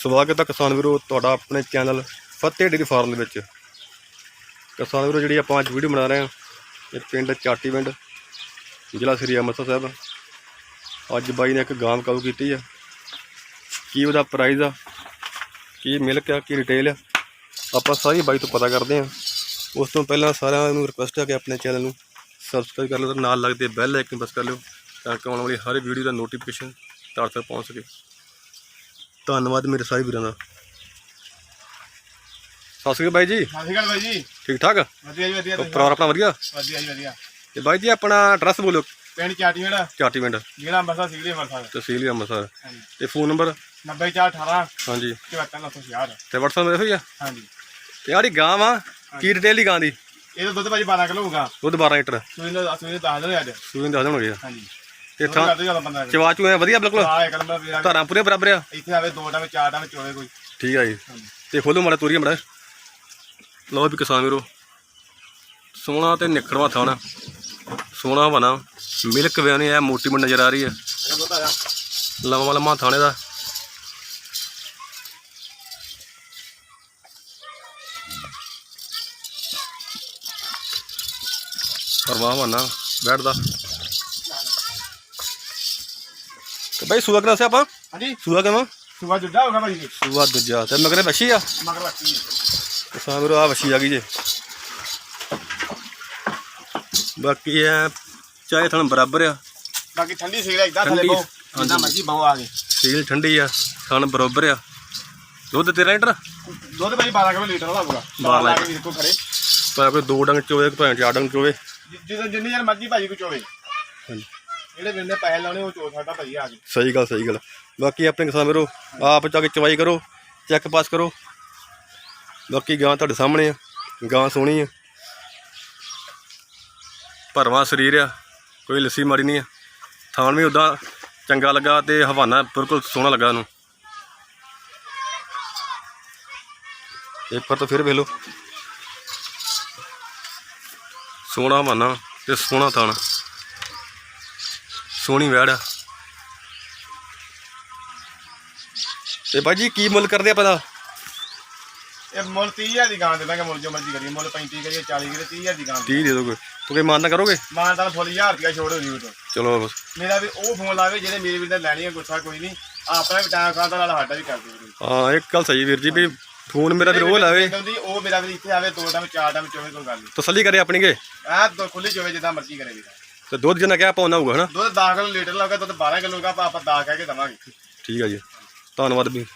ਸਵਾਗਤ ਹੈ ਕਿਸਾਨ ਵੀਰੋ, ਤੁਹਾਡਾ ਆਪਣੇ ਚੈਨਲ ਫਤਿਹ ਡੇਰੀ ਫਾਰਮ ਦੇ ਵਿੱਚ। ਕਿਸਾਨ ਵੀਰੋ, ਜਿਹੜੀ ਆਪਾਂ ਅੱਜ ਵੀਡੀਓ ਬਣਾ ਰਹੇ ਹਾਂ, ਇਹ ਪਿੰਡ ਚਾਟੀ ਪਿੰਡ, ਜ਼ਿਲ੍ਹਾ ਸ੍ਰੀ ਅੰਮ੍ਰਿਤਸਰ ਸਾਹਿਬ। ਅੱਜ ਬਾਈ ਨੇ ਇੱਕ ਗਾਂ ਕਾਬੂ ਕੀਤੀ ਆ। ਕੀ ਉਹਦਾ ਪ੍ਰਾਈਸ ਆ, ਕੀ ਮਿਲਕ ਆ, ਕੀ ਰਿਟੇਲ ਆ, ਆਪਾਂ ਸਾਰੀ ਬਾਈ ਤੋਂ ਪਤਾ ਕਰਦੇ ਹਾਂ। ਉਸ ਤੋਂ ਪਹਿਲਾਂ ਸਾਰਿਆਂ ਨੂੰ ਰਿਕੁਐਸਟ ਹੈ ਕਿ ਆਪਣੇ ਚੈਨਲ ਨੂੰ ਸਬਸਕ੍ਰਾਈਬ ਕਰ ਲਓ ਤੇ ਨਾਲ ਲੱਗਦੇ ਬੈਲ ਆਈਕਨ ਬਸ ਕਰ ਲਿਓ, ਤਾਂ ਕਿ ਆਉਣ ਵਾਲੀ ਹਰ ਵੀਡੀਓ ਦਾ ਨੋਟੀਫਿਕੇਸ਼ਨ ਤੁਹਾਡੇ ਤੱਕ ਪਹੁੰਚ ਸਕੇ। ਧੰਨਵਾਦ ਮੇਰੇ ਸਾਰੇ ਵੀਰਾਂ ਦਾ। ਸਤਿ ਸ਼੍ਰੀ ਅਕਾਲ ਬਾਈ ਜੀ। ਸਤਿ ਸ਼੍ਰੀ ਅਕਾਲ ਬਾਈ ਜੀ। ਠੀਕ ਠਾਕ? ਵਧੀਆ ਜੀ ਵਧੀਆ ਪਰਿਵਾਰ ਆਪਣਾ ਵਧੀਆ? ਵਧੀਆ ਜੀ ਵਧੀਆ। ਤੇ ਬਾਈ ਜੀ ਆਪਣਾ ਐਡਰੈਸ ਬੋਲਿਓ। ਪਿੰਡ ਚਾਟੀਵਿੰਡ। ਚਾਟੀ ਪਿੰਡ ਜ਼ਿਲ੍ਹਾ ਅੰਮ੍ਰਿਤਸਰ ਸਿਗਰੀ ਅੰਮ੍ਰਿਤਸਰ। ਤਹਿਸੀਲ ਅੰਮ੍ਰਿਤਸਰ। ਹਾਂਜੀ। ਤੇ ਫੋਨ ਨੰਬਰ? 90418 ਹਾਂਜੀ। 74960 ਤੇ WhatsApp ਮੇਰੇ ਹੋਈ ਆ? ਹਾਂਜੀ। ਤੇ ਆੜੀ ਗਾਂ ਵਾ ਕੀ ਰਿਟੇਲ ਦੀ ਗਾਂ ਦੀ? ਇਹਦਾ ਦੁੱਧ ਭਾਜੀ 12 ਕਿਲੋ ਹੋਊਗਾ। ਦੁੱਧ 12 ਲੀਟਰ। ਸੂਈ ਨੂੰ ਸੂਈ ਨੂੰ ਦੱਸ ਦਿਓ ਅੱਜ। ਸੂਈ ਦੱਸ ਦੇਣਗੇ ਹਾਂਜੀ। 15 ਕਿਲੋ ਚਵਾ ਚੂ ਐ ਵਧੀਆ ਬਿਲਕੁਲ। ਆ ਇੱਕ ਨੰਬਰ ਵੀਰਾ ਧਾਰਾਂ ਪੂਰੇ ਬਰਾਬਰ ਆ। ਇੱਥੇ ਆਵੇ ਦੋ ਟਾਵੇਂ ਚਾਰ ਟਾਵੇਂ ਚੋਵੇ ਕੋਈ। ਠੀਕ ਆ ਜੀ। ਤੇ ਖੋਲੋ ਮਾੜਾ ਤੋਰੀਆ ਮਾੜਾ। ਲਓ ਵੀ ਕਿਸਾਨ ਵੀਰੋ ਸੋਹਣਾ ਤੇ ਨਿਖੜਵਾ ਥਾਣਾ ਸੋਹਣਾ ਬਣਾ ਮਿਲਕ ਵਿਆਨੀ ਐ ਮੋਟੀ ਮੋਟੀ ਨਜ਼ਰ ਆ ਰਹੀ ਹੈ ਲੰਮਾ ਲੰਮਾ ਥਾਣੇ ਦਾ। ਪਰਵਾਹ ਬਣਾ ਬੈਠਦਾ। ਤੇ ਬਈ ਸੂਆ ਕਰਾ ਸੇ ਆਪਾਂ? ਹਾਂਜੀ। ਸੂਆ ਕਿਵੇਂ ਸੁਬਾ ਜੁੱਡਾ ਹੋਗਾ ਭਾਜੀ ਸੂਆ ਦੂਜਾ ਤੇ ਮਗਰੇ ਵੱਛੀ ਆ? ਮਗਰ ਰੱਖੀ ਕਿਸਾਨ ਵੀਰੋ ਆ ਵੱਛੀ ਆ ਗਈ ਜੇ। ਬਾਕੀ ਐ ਚਾਹੇ ਥਣ ਬਰਾਬਰ ਆ। ਬਾਕੀ ਠੰਡੀ ਸਿਗਰਾ ਇਦਾਂ ਥੱਲੇ ਬਹੁ ਜਿੰਨਾ। ਮਰਜ਼ੀ ਬਹੁ ਆ ਗਏ। ਸੀਲ ਠੰਡੀ ਆ ਥਣ ਬਰਾਬਰ ਆ। ਦੁੱਧ 13 ਲੀਟਰ? ਦੁੱਧ ਭਾਜੀ 12 ਕਿਲੋ ਲੀਟਰ ਦਾ ਹੋਊਗਾ 12 ਲਾ ਕੇ ਵੀਰ ਕੋ ਖੜੇ ਪਰ ਕੋਈ ਦੋ ਡੰਗ ਚੋਵੇ ਕੋਈ ਚਾਰ ਡੰਗ ਚੋਵੇ। ਜਦੋਂ ਜਿੰਨੀ ਯਾਰ ਮਰਜ਼ੀ ਭਾਜੀ ਕੋ ਚੋਵੇ। ਹਾਂਜੀ। ਜਿਹੜੇ ਬੰਦੇ ਪੈਸੇ ਲਾਉਣੇ, ਉਹ ਚੋ ਸਕਦਾ ਭਾਜੀ ਆ ਕੇ ਸਹੀ ਗੱਲ ਸਹੀ ਗੱਲ। ਬਾਕੀ ਆਪਣੇ ਕਿਸਾਨ ਵੀਰੋ, ਆਪ ਜਾ ਕੇ ਚਵਾਈ ਕਰੋ ਚੈੱਕ ਪਾਸ ਕਰੋ। ਬਾਕੀ ਗਾਂ ਤੁਹਾਡੇ ਸਾਹਮਣੇ ਆ, ਗਾਂ ਸੋਹਣੀ ਆ। ਭਰਵਾਂ ਸਰੀਰ ਆ, ਕੋਈ ਲੱਸੀ ਮਾਰੀ ਨਹੀਂ ਆ। ਥਾਣ ਵੀ ਉਦਾਂ ਚੰਗਾ ਲੱਗਾ ਤੇ ਹਵਾਨਾ ਬਿਲਕੁਲ ਸੋਹਣਾ ਲੱਗਾ ਉਹਨੂੰ। ਇੱਕ ਵਾਰ ਤਾਂ ਫਿਰ ਵੇਖ ਲਓ। ਸੋਹਣਾ ਹਵਾਨਾ ਤੇ ਸੋਹਣਾ ਥਾਣ ਸੋਹਣੀ ਵੈੜ ਆ। ਤੇ ਬਾਜੀ ਕੀ ਮੁੱਲ ਕਰਦੇ ਆਪਾਂ ਦਾ? ਇਹ ਮੁੱਲ 30000 ਦੀ ਗਾਂ ਦੇ ਦਾਂਗੇ ਮੁੱਲ ਜੋ ਮਰਜ਼ੀ ਕਰੀਏ। ਮੁੱਲ 35 ਕਰੀਏ 40 ਕਰੀਏ 30000 ਦੀ ਗਾਂ 30 ਦੇ ਦੋਗੇ। ਤੁਸੀਂ ਮਾਨ ਨਾ ਕਰੋਗੇ? ਮਾਨ ਤਾਂ ਫੁੱਲ 1000 ਰੁਪਿਆ ਛੋੜ ਹੋ ਜੂ ਤੋਂ ਚਲੋ ਬਸ। ਮੇਰਾ ਵੀ ਉਹ ਫੋਨ ਲਾਵੇ ਜਿਹੜੇ ਮੇਰੇ ਵੀਰ ਦਾ ਲੈਣੀ ਹੈ ਗੁੱਸਾ ਕੋਈ ਨਹੀਂ। ਆਪਣਾ ਵੀ ਟਾਈਮ ਖਾਦਾ ਨਾਲ ਸਾਡਾ ਵੀ ਕਰ ਦਿਓ ਹਾਂ ਇੱਕ ਗੱਲ ਸਹੀ ਵੀਰ ਜੀ ਵੀ ਫੋਨ ਮੇਰਾ ਵੀਰ ਉਹ ਲਾਵੇ। ਉਹ ਮੇਰਾ ਵੀ ਇੱਥੇ ਆਵੇ ਦੋ ਟਾਈਮ ਚਾਰ ਟਾਈਮ ਚੋਵੇ ਕੋਈ ਗੱਲ। ਨਹੀਂ ਤਸੱਲੀ ਕਰੇ ਆਪਣੀ ਕੇ। ਆ ਦੋ ਖੁੱਲੀ ਚੋਵੇ ਜਿੱਦਾਂ ਮਰਜ਼ੀ ਕਰੇ ਵੀਰ। ਤੇ ਦੁੱਧ ਜਿੰਨਾ ਕਿਹਾ ਪਾਉਣਾ ਹੋਊਗਾ ਹਨਾ? ਦੁੱਧ 10 ਕਿਲੋ ਲੀਟਰ ਲੱਗਾ ਦੁੱਧ 12 ਕਿਲੋ ਦਾ ਆਪਾਂ 10 ਕਹਿ ਕੇ ਦਵਾਂਗੇ। ਠੀਕ ਆ ਜੀ। ਧੰਨਵਾਦ ਵੀ।